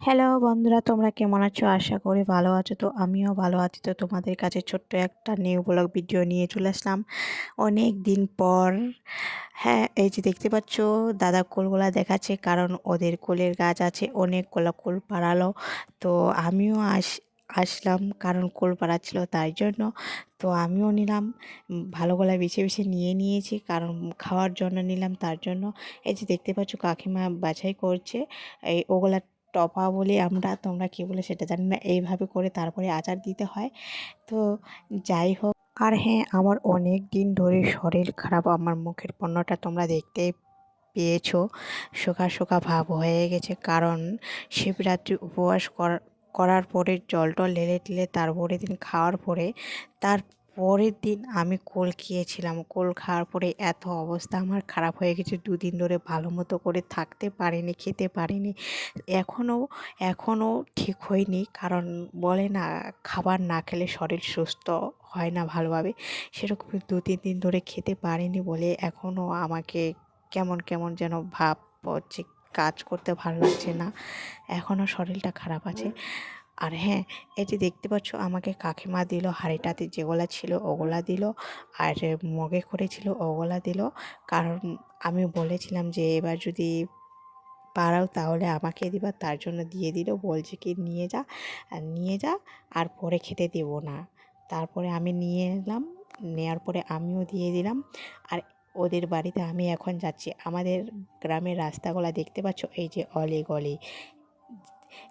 Hello বন্ধুরা, তোমরা কেমন আছো? আশা করি ভালো আছো। তো আমিও ভালো আছি। তো তোমাদের কাছে ছোট্ট একটা নিউ ব্লগ ভিডিও নিয়ে চলে আসলাম। অনেক দিন পর হ্যাঁ এই যে দেখতে পাচ্ছ, দাদা কোলগুলা দেখাচ্ছে কারণ ওদের কোলের গাছ আছে, অনেক কোলা কোল পাড়ালো। তো আমিও আস, আসলাম কারণ কোল পাড়াচ্ছিল তাই জন্য। তো আমিও নিলাম, ভালো গলা বেছে বেছে নিয়ে নিয়েছি কারণ খাওয়ার জন্য নিলাম তার জন্য। এই যে দেখতে পাচ্ছ, কাকিমা বাছাই করছে। এই ওগুলা টপা বলি আমরা, তোমরা কী বলে সেটা জানি না। এইভাবে করে তারপরে আচার দিতে হয়। তো যাই হোক, আর হ্যাঁ আমার অনেক দিন ধরে শরীর খারাপ, আমার মুখের পণ্যটা তোমরা দেখতে পেয়েছ। শোকা শোকা ভাব হয়ে গেছে, কারণ শিবরাত্রি উপবাস করার পরে জল টল ঢেলে টেলে তারপরে দিন খাওয়ার পরে তার পরের দিন আমি কোল খেয়েছিলাম। কোল খাওয়ার পরে এত অবস্থা আমার খারাপ হয়ে গেছে। দুদিন ধরে ভালো মতো করে থাকতে পারিনি, খেতে পারিনি। এখনও এখনও ঠিক হয়নি। কারণ বলে না, খাবার না খেলে শরীর সুস্থ হয় না ভালোভাবে। সেরকম দু, তিন দিন ধরে খেতে পারিনি বলে এখনও আমাকে কেমন কেমন যেন ভাব হচ্ছে, কাজ করতে ভালো লাগছে না। এখনও শরীরটা খারাপ আছে। আর হ্যাঁ এই যে দেখতে পাচ্ছ আমাকে কাকিমা দিল, হাঁড়িটাতে যেগুলা ছিল ওগুলা দিল আর মগে করেছিল ওগুলা দিল। কারণ আমি বলেছিলাম যে এবার যদি পারাও তাহলে আমাকে দিবা, তার জন্য দিয়ে দিল, বলছে কি নিয়ে যা নিয়ে যা, আর পরে খেতে দেব না। তারপরে আমি নিয়ে এলাম নেওয়ার পরে আমিও দিয়ে দিলাম। আর ওদের বাড়িতে আমি এখন যাচ্ছি। আমাদের গ্রামের রাস্তাগুলো দেখতে পাচ্ছ, এই যে অলি গলি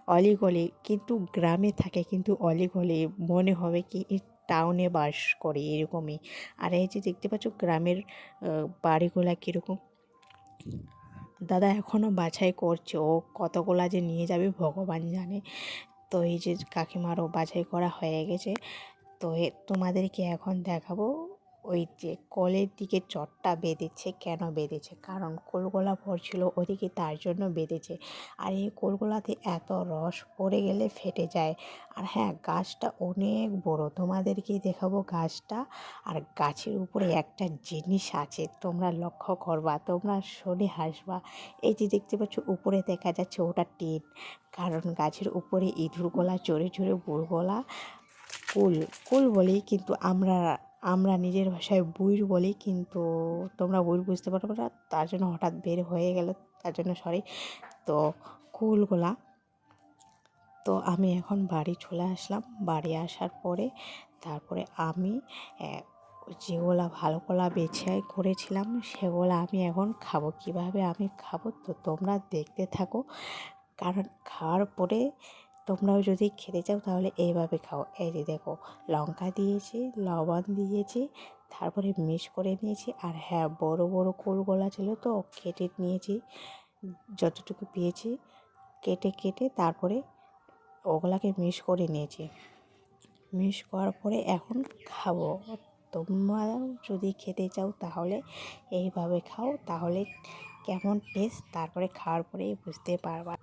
অলিগলি কিন্তু গ্রামে থাকে, কিন্তু অলিগলি মনে হবে কি টাউনে বাস করে এরকমই। আর এই যে দেখতে পাচ্ছ গ্রামের বাড়িগুলা কীরকম? দাদা এখনও বাছাই করছে, ও কতগুলা যে নিয়ে যাবে ভগবান জানে। তো এই যে কাকিমারও বাছাই করা হয়ে গেছে। তো তোমাদেরকে এখন দেখাবো ওই যে কলের দিকে চটটা বেঁধেছে, কেন বেঁধেছে? কারণ কোলগোলা ভরছিল ওদিকে, তার জন্য বেঁধেছে। আর এই কোলগোলাতে এত রস পড়ে গেলে ফেটে যায়। আর হ্যাঁ গাছটা অনেক বড়। তোমাদেরকেই দেখাবো গাছটা। আর গাছের উপরে একটা জিনিস আছে, তোমরা লক্ষ্য করবা, তোমরা শোনে হাসবা। এই যে দেখতে পাচ্ছ, উপরে দেখা যাচ্ছে ওটা টিন। কারণ গাছের উপরে ইঁদুর গলা, চড়ে চড়ে বুড়গোলা, কুল কুল বলেই কিন্তু আমরা আমরা নিজের ভাষায় বুইর বলি, কিন্তু তোমরা বুইর বুঝতে পারব না, তার জন্য হঠাৎ বের হয়ে গেল, তার জন্য সরি তো কুলগুলা, তো আমি এখন বাড়ি চলে আসলাম। বাড়ি আসার পরে তারপরে আমি যেগুলা ভালো কলা বেছে করেছিলাম, সেগুলো আমি এখন খাব। কীভাবে আমি খাব, তো তোমরা দেখতে থাকো। কারণ খাওয়ার পরে তোমরাও যদি খেতে চাও তাহলে এইভাবে খাও। এই যে দেখো, লঙ্কা দিয়েছি, লবণ দিয়েছি, তারপরে মিশ করে নিয়েছি, আর হ্যাঁ বড় বড় কোলগোলা ছিল তো, কেটে নিয়েছি, যতটুকু পেয়েছি, কেটে কেটে তারপরে ওগুলাকে মিশ করে নিয়েছি। মিশ করার পরে এখন খাব। তোমরাও যদি খেতে চাও তাহলে এইভাবে খাও, তাহলে কেমন টেস্ট তারপরে খাওয়ার পরেই বুঝতে পারবা।